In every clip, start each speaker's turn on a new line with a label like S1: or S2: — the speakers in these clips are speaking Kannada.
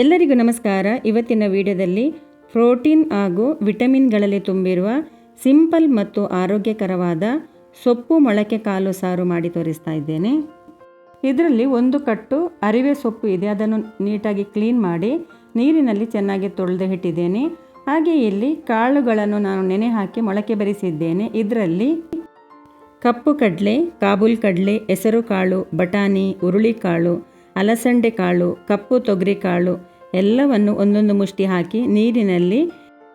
S1: ಎಲ್ಲರಿಗೂ ನಮಸ್ಕಾರ. ಇವತ್ತಿನ ವಿಡಿಯೋದಲ್ಲಿ ಪ್ರೋಟೀನ್ ಹಾಗೂ ವಿಟಮಿನ್ಗಳಲ್ಲಿ ತುಂಬಿರುವ ಸಿಂಪಲ್ ಮತ್ತು ಆರೋಗ್ಯಕರವಾದ ಸೊಪ್ಪು ಮೊಳಕೆ ಕಾಲು ಸಾರು ಮಾಡಿ ತೋರಿಸ್ತಾ ಇದ್ದೇನೆ. ಇದರಲ್ಲಿ ಒಂದು ಕಟ್ಟು ಅರಿವೆ ಸೊಪ್ಪು ಇದೆ. ಅದನ್ನು ನೀಟಾಗಿ ಕ್ಲೀನ್ ಮಾಡಿ ನೀರಿನಲ್ಲಿ ಚೆನ್ನಾಗಿ ತೊಳೆದು ಇಟ್ಟಿದ್ದೇನೆ. ಹಾಗೆ ಇಲ್ಲಿ ಕಾಳುಗಳನ್ನು ನಾನು ನೆನೆ ಹಾಕಿ ಮೊಳಕೆ ಬರಿಸಿದ್ದೇನೆ. ಇದರಲ್ಲಿ ಕಪ್ಪು ಕಡಲೆ, ಕಾಬೂಲ್ ಕಡಲೆ ಹೆಸರು ಕಾಳು ಬಟಾಣಿ, ಹುರುಳಿಕಾಳು ಅಲಸಂಡೆ ಕಾಳು, ಕಪ್ಪು ತೊಗರಿ ಕಾಳು ಎಲ್ಲವನ್ನು ಒಂದೊಂದು ಮುಷ್ಟಿ ಹಾಕಿ ನೀರಿನಲ್ಲಿ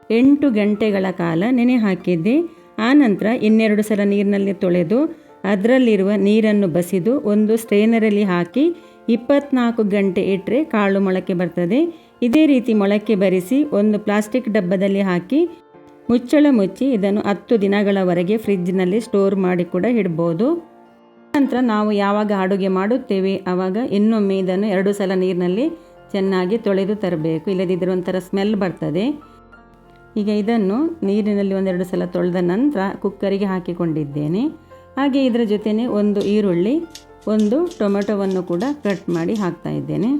S1: ಎಂಟು ಗಂಟೆಗಳ ಕಾಲ ನೆನೆ ಹಾಕಿದ್ದೆ ಆನಂತರ ಇನ್ನೆರಡು ಸಲ ನೀರಿನಲ್ಲಿ ತೊಳೆದು ಅದರಲ್ಲಿರುವ ನೀರನ್ನು ಬಸಿದು ಒಂದು ಸ್ಟ್ರೈನರಲ್ಲಿ ಹಾಕಿ ಇಪ್ಪತ್ನಾಲ್ಕು ಗಂಟೆ ಇಟ್ಟರೆ ಕಾಳು ಮೊಳಕೆ ಬರ್ತದೆ. ಇದೇ ರೀತಿ ಮೊಳಕೆ ಬರಿಸಿ ಒಂದು ಪ್ಲಾಸ್ಟಿಕ್ ಡಬ್ಬದಲ್ಲಿ ಹಾಕಿ ಮುಚ್ಚಳ ಮುಚ್ಚಿ ಇದನ್ನು ಹತ್ತು ದಿನಗಳವರೆಗೆ ಫ್ರಿಜ್ನಲ್ಲಿ ಸ್ಟೋರ್ ಮಾಡಿ ಕೂಡ ಇಡ್ಬೋದು. ನಂತರ ನಾವು ಯಾವಾಗ ಅಡುಗೆ ಮಾಡುತ್ತೇವೆ ಆವಾಗ ಇನ್ನೊಮ್ಮೆ ಇದನ್ನು ಎರಡು ಸಲ ನೀರಿನಲ್ಲಿ ಚೆನ್ನಾಗಿ ತೊಳೆದು ತರಬೇಕು. ಇಲ್ಲದಿದ್ದರೆ ಒಂಥರ ಸ್ಮೆಲ್ ಬರ್ತದೆ. ಈಗ ಇದನ್ನು ನೀರಿನಲ್ಲಿ ಒಂದೆರಡು ಸಲ ತೊಳೆದ ನಂತರ ಕುಕ್ಕರಿಗೆ ಹಾಕಿಕೊಂಡಿದ್ದೇನೆ. ಹಾಗೆ ಇದರ ಜೊತೆಯೇ ಒಂದು ಈರುಳ್ಳಿ, ಒಂದು ಟೊಮೆಟೊವನ್ನು ಕೂಡ ಕಟ್ ಮಾಡಿ ಹಾಕ್ತಾ ಇದ್ದೇನೆ.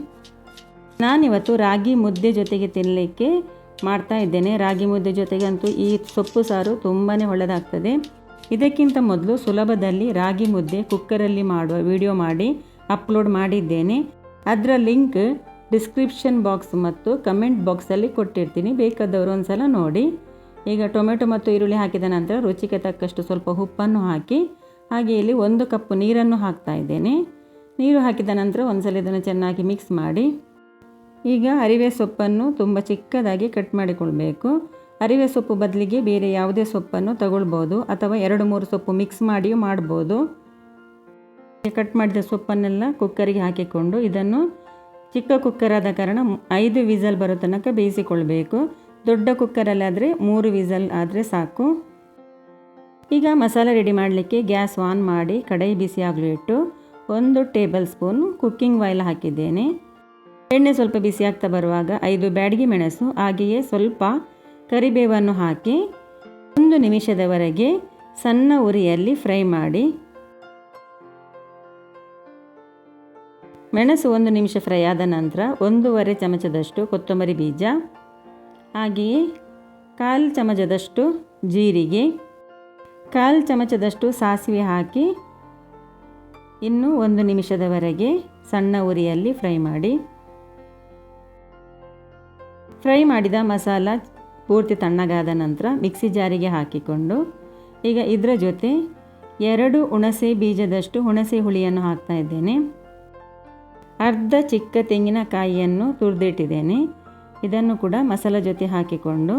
S1: ನಾನಿವತ್ತು ರಾಗಿ ಮುದ್ದೆ ಜೊತೆಗೆ ತಿನ್ನಲಿಕ್ಕೆ ಮಾಡ್ತಾ ಇದ್ದೇನೆ. ರಾಗಿ ಮುದ್ದೆ ಜೊತೆಗಂತೂ ಈ ಸೊಪ್ಪು ಸಾರು ತುಂಬಾ ಒಳ್ಳೆಯದಾಗ್ತದೆ ಇದಕ್ಕಿಂತ ಮೊದಲು ಸುಲಭದಲ್ಲಿ ರಾಗಿ ಮುದ್ದೆ ಕುಕ್ಕರಲ್ಲಿ ಮಾಡುವ ವಿಡಿಯೋ ಮಾಡಿ ಅಪ್ಲೋಡ್ ಮಾಡಿದ್ದೇನೆ. ಅದರ ಲಿಂಕ್ ಡಿಸ್ಕ್ರಿಪ್ಷನ್ ಬಾಕ್ಸ್ ಮತ್ತು ಕಮೆಂಟ್ ಬಾಕ್ಸಲ್ಲಿ ಕೊಟ್ಟಿರ್ತೀನಿ. ಬೇಕಾದವರು ಒಂದು ಸಲ ನೋಡಿ. ಈಗ ಟೊಮೆಟೊ ಮತ್ತು ಈರುಳ್ಳಿ ಹಾಕಿದ ನಂತರ ರುಚಿಗೆ ತಕ್ಕಷ್ಟು ಸ್ವಲ್ಪ ಉಪ್ಪನ್ನು ಹಾಕಿ, ಹಾಗೆ ಇಲ್ಲಿ ಒಂದು ಕಪ್ ನೀರನ್ನು ಹಾಕ್ತಾ ಇದ್ದೇನೆ. ನೀರು ಹಾಕಿದ ನಂತರ ಒಂದ್ಸಲ ಇದನ್ನು ಚೆನ್ನಾಗಿ ಮಿಕ್ಸ್ ಮಾಡಿ, ಈಗ ಅರಿವೆ ಸೊಪ್ಪನ್ನು ತುಂಬ ಚಿಕ್ಕದಾಗಿ ಕಟ್ ಮಾಡಿಕೊಳ್ಬೇಕು. ಅರಿವೆ ಸೊಪ್ಪು ಬದಲಿಗೆ ಬೇರೆ ಯಾವುದೇ ಸೊಪ್ಪನ್ನು ತಗೊಳ್ಬೋದು ಅಥವಾ ಎರಡು ಮೂರು ಸೊಪ್ಪು ಮಿಕ್ಸ್ ಮಾಡಿಯೂ ಮಾಡ್ಬೋದು. ಕಟ್ ಮಾಡಿದ ಸೊಪ್ಪನ್ನೆಲ್ಲ ಕುಕ್ಕರಿಗೆ ಹಾಕಿಕೊಂಡು ಇದನ್ನು ಚಿಕ್ಕ ಕುಕ್ಕರ್ ಆದ ಕಾರಣ ಐದು ವಿಸಲ್ ಬರೋ ತನಕ ಬೇಯಿಸಿಕೊಳ್ಬೇಕು. ದೊಡ್ಡ ಕುಕ್ಕರಲ್ಲಾದರೆ ಮೂರು ವಿಸಲ್ ಆದರೆ ಸಾಕು. ಈಗ ಮಸಾಲೆ ರೆಡಿ ಮಾಡಲಿಕ್ಕೆ ಗ್ಯಾಸ್ ಆನ್ ಮಾಡಿ ಕಡಾಯಿ ಬಿಸಿ ಆಗಲು ಇಟ್ಟು ಒಂದು ಟೇಬಲ್ ಸ್ಪೂನ್ ಕುಕ್ಕಿಂಗ್ ಆಯಿಲ್ ಹಾಕಿದ್ದೇನೆ. ಎಣ್ಣೆ ಸ್ವಲ್ಪ ಬಿಸಿ ಆಗ್ತಾ ಬರುವಾಗ ಐದು ಬ್ಯಾಡಗಿ ಮೆಣಸು, ಹಾಗೆಯೇ ಸ್ವಲ್ಪ ಕರಿಬೇವನ್ನು ಹಾಕಿ ಒಂದು ನಿಮಿಷದವರೆಗೆ ಸಣ್ಣ ಉರಿಯಲ್ಲಿ ಫ್ರೈ ಮಾಡಿ. ಮೆಣಸು ಒಂದು ನಿಮಿಷ ಫ್ರೈ ಆದ ನಂತರ ಒಂದೂವರೆ ಚಮಚದಷ್ಟು ಕೊತ್ತಂಬರಿ ಬೀಜ, ಹಾಗೆಯೇ ಕಾಲು ಚಮಚದಷ್ಟು ಜೀರಿಗೆ, ಕಾಲು ಚಮಚದಷ್ಟು ಸಾಸಿವೆ ಹಾಕಿ ಇನ್ನೂ ಒಂದು ನಿಮಿಷದವರೆಗೆ ಸಣ್ಣ ಉರಿಯಲ್ಲಿ ಫ್ರೈ ಮಾಡಿ. ಫ್ರೈ ಮಾಡಿದ ಮಸಾಲ ಪೂರ್ತಿ ತಣ್ಣಗಾದ ನಂತರ ಮಿಕ್ಸಿ ಜಾರಿಗೆ ಹಾಕಿಕೊಂಡು ಈಗ ಇದರ ಜೊತೆ ಎರಡು ಹುಣಸೆ ಬೀಜದಷ್ಟು ಹುಣಸೆ ಹುಳಿಯನ್ನು ಹಾಕ್ತಾ ಇದ್ದೇನೆ. ಅರ್ಧ ಚಿಕ್ಕ ತೆಂಗಿನಕಾಯಿಯನ್ನು ತುರಿದಿಟ್ಟಿದ್ದೇನೆ. ಇದನ್ನು ಕೂಡ ಮಸಾಲ ಜೊತೆ ಹಾಕಿಕೊಂಡು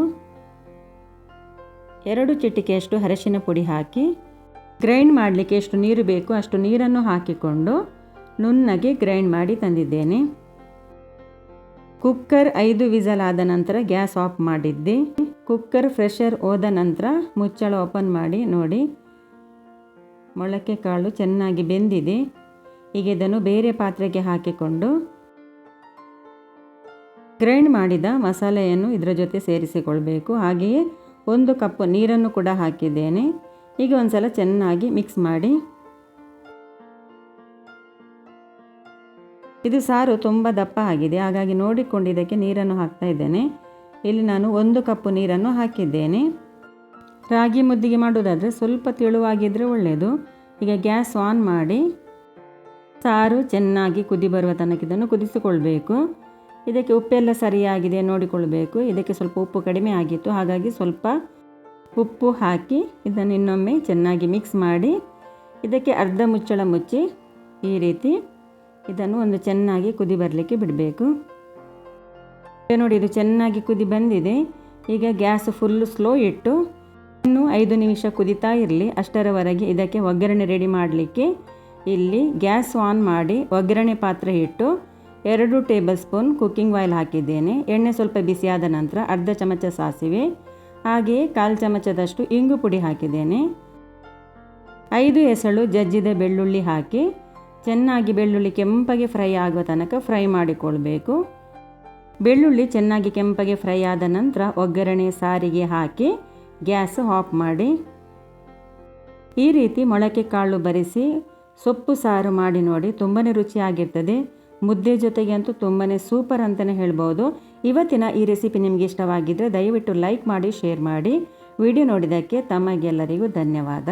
S1: ಎರಡು ಚಿಟಿಕೆಯಷ್ಟು ಅರಶಿನ ಪುಡಿ ಹಾಕಿ ಗ್ರೈಂಡ್ ಮಾಡಲಿಕ್ಕೆ ಎಷ್ಟು ನೀರು ಬೇಕು ಅಷ್ಟು ನೀರನ್ನು ಹಾಕಿಕೊಂಡು ನುಣ್ಣಗೆ ಗ್ರೈಂಡ್ ಮಾಡಿ ತಂದಿದ್ದೇನೆ. ಕುಕ್ಕರ್ ಐದು ವಿಸಲ್ ಆದ ನಂತರ ಗ್ಯಾಸ್ ಆಫ್ ಮಾಡಿದ್ದೆ. ಕುಕ್ಕರ್ ಫ್ರೆಷರ್ ಹೋದ ನಂತರ ಮುಚ್ಚಳ ಓಪನ್ ಮಾಡಿ ನೋಡಿ. ಮೊಳಕೆ ಕಾಳು ಚೆನ್ನಾಗಿ ಬೆಂದಿದೆ. ಈಗ ಇದನ್ನು ಬೇರೆ ಪಾತ್ರೆಗೆ ಹಾಕಿಕೊಂಡು ಗ್ರೈಂಡ್ ಮಾಡಿದ ಮಸಾಲೆಯನ್ನು ಇದರ ಜೊತೆ ಸೇರಿಸಿಕೊಳ್ಬೇಕು. ಹಾಗೆಯೇ ಒಂದು ಕಪ್ ನೀರನ್ನು ಕೂಡ ಹಾಕಿದ್ದೇನೆ. ಈಗ ಒಂದು ಸಲ ಚೆನ್ನಾಗಿ ಮಿಕ್ಸ್ ಮಾಡಿ ಇದು ಸಾರು ತುಂಬ ದಪ್ಪ ಆಗಿದೆ. ಹಾಗಾಗಿ ನೋಡಿಕೊಂಡು ಇದಕ್ಕೆ ನೀರನ್ನು ಹಾಕ್ತಾ ಇದ್ದೇನೆ. ಇಲ್ಲಿ ನಾನು ಒಂದು ಕಪ್ಪು ನೀರನ್ನು ಹಾಕಿದ್ದೇನೆ. ರಾಗಿ ಮುದ್ದಿಗೆ ಮಾಡೋದಾದರೆ ಸ್ವಲ್ಪ ತೆಳುವಾಗಿದ್ದರೆ ಒಳ್ಳೆಯದು ಈಗ ಗ್ಯಾಸ್ ಆನ್ ಮಾಡಿ ಸಾರು ಚೆನ್ನಾಗಿ ಕುದಿ ಬರುವ ತನಕ ಇದನ್ನು ಕುದಿಸಿಕೊಳ್ಬೇಕು. ಇದಕ್ಕೆ ಉಪ್ಪೆಲ್ಲ ಸರಿಯಾಗಿದೆ ನೋಡಿಕೊಳ್ಬೇಕು. ಇದಕ್ಕೆ ಸ್ವಲ್ಪ ಉಪ್ಪು ಕಡಿಮೆ ಆಗಿತ್ತು. ಹಾಗಾಗಿ ಸ್ವಲ್ಪ ಉಪ್ಪು ಹಾಕಿ ಇದನ್ನು ಇನ್ನೊಮ್ಮೆ ಚೆನ್ನಾಗಿ ಮಿಕ್ಸ್ ಮಾಡಿ ಇದಕ್ಕೆ ಅರ್ಧ ಮುಚ್ಚಳ ಮುಚ್ಚಿ ಈ ರೀತಿ ಇದನ್ನು ಒಂದು ಚೆನ್ನಾಗಿ ಕುದಿ ಬರಲಿಕ್ಕೆ ಬಿಡಬೇಕು. ನೋಡಿ, ಇದು ಚೆನ್ನಾಗಿ ಕುದಿ ಬಂದಿದೆ. ಈಗ ಗ್ಯಾಸ್ ಫುಲ್ಲು ಸ್ಲೋ ಇಟ್ಟು ಇನ್ನೂ ಐದು ನಿಮಿಷ ಕುದಿತಾ ಇರಲಿ. ಅಷ್ಟರವರೆಗೆ ಇದಕ್ಕೆ ಒಗ್ಗರಣೆ ರೆಡಿ ಮಾಡಲಿಕ್ಕೆ ಇಲ್ಲಿ ಗ್ಯಾಸ್ ಆನ್ ಮಾಡಿ ಒಗ್ಗರಣೆ ಪಾತ್ರೆ ಇಟ್ಟು ಎರಡು ಟೇಬಲ್ ಸ್ಪೂನ್ ಕುಕ್ಕಿಂಗ್ ಆಯಿಲ್ ಹಾಕಿದ್ದೇನೆ. ಎಣ್ಣೆ ಸ್ವಲ್ಪ ಬಿಸಿಯಾದ ನಂತರ ಅರ್ಧ ಚಮಚ ಸಾಸಿವೆ, ಹಾಗೆಯೇ ಕಾಲು ಚಮಚದಷ್ಟು ಇಂಗು ಪುಡಿ ಹಾಕಿದ್ದೇನೆ. ಐದು ಎಸಳು ಜಜ್ಜಿದ ಬೆಳ್ಳುಳ್ಳಿ ಹಾಕಿ ಚೆನ್ನಾಗಿ ಬೆಳ್ಳುಳ್ಳಿ ಕೆಂಪಗೆ ಫ್ರೈ ಆಗುವ ತನಕ ಫ್ರೈ ಮಾಡಿಕೊಳ್ಬೇಕು. ಬೆಳ್ಳುಳ್ಳಿ ಚೆನ್ನಾಗಿ ಕೆಂಪಗೆ ಫ್ರೈ ಆದ ನಂತರ ಒಗ್ಗರಣೆ ಸಾರಿಗೆ ಹಾಕಿ ಗ್ಯಾಸ್ ಆಫ್ ಮಾಡಿ. ಈ ರೀತಿ ಮೊಳಕೆ ಕಾಳು ಬರಿಸಿ ಸೊಪ್ಪು ಸಾರು ಮಾಡಿ ನೋಡಿ ತುಂಬಾ ರುಚಿಯಾಗಿರ್ತದೆ. ಮುದ್ದೆ ಜೊತೆಗೆ ಅಂತೂ ತುಂಬಾ ಸೂಪರ್ ಅಂತಲೇ ಹೇಳ್ಬೋದು. ಇವತ್ತಿನ ಈ ರೆಸಿಪಿ ನಿಮಗೆ ಇಷ್ಟವಾಗಿದ್ದರೆ ದಯವಿಟ್ಟು ಲೈಕ್ ಮಾಡಿ, ಶೇರ್ ಮಾಡಿ. ವಿಡಿಯೋ ನೋಡಿದ್ದಕ್ಕೆ ತಮಗೆಲ್ಲರಿಗೂ ಧನ್ಯವಾದ.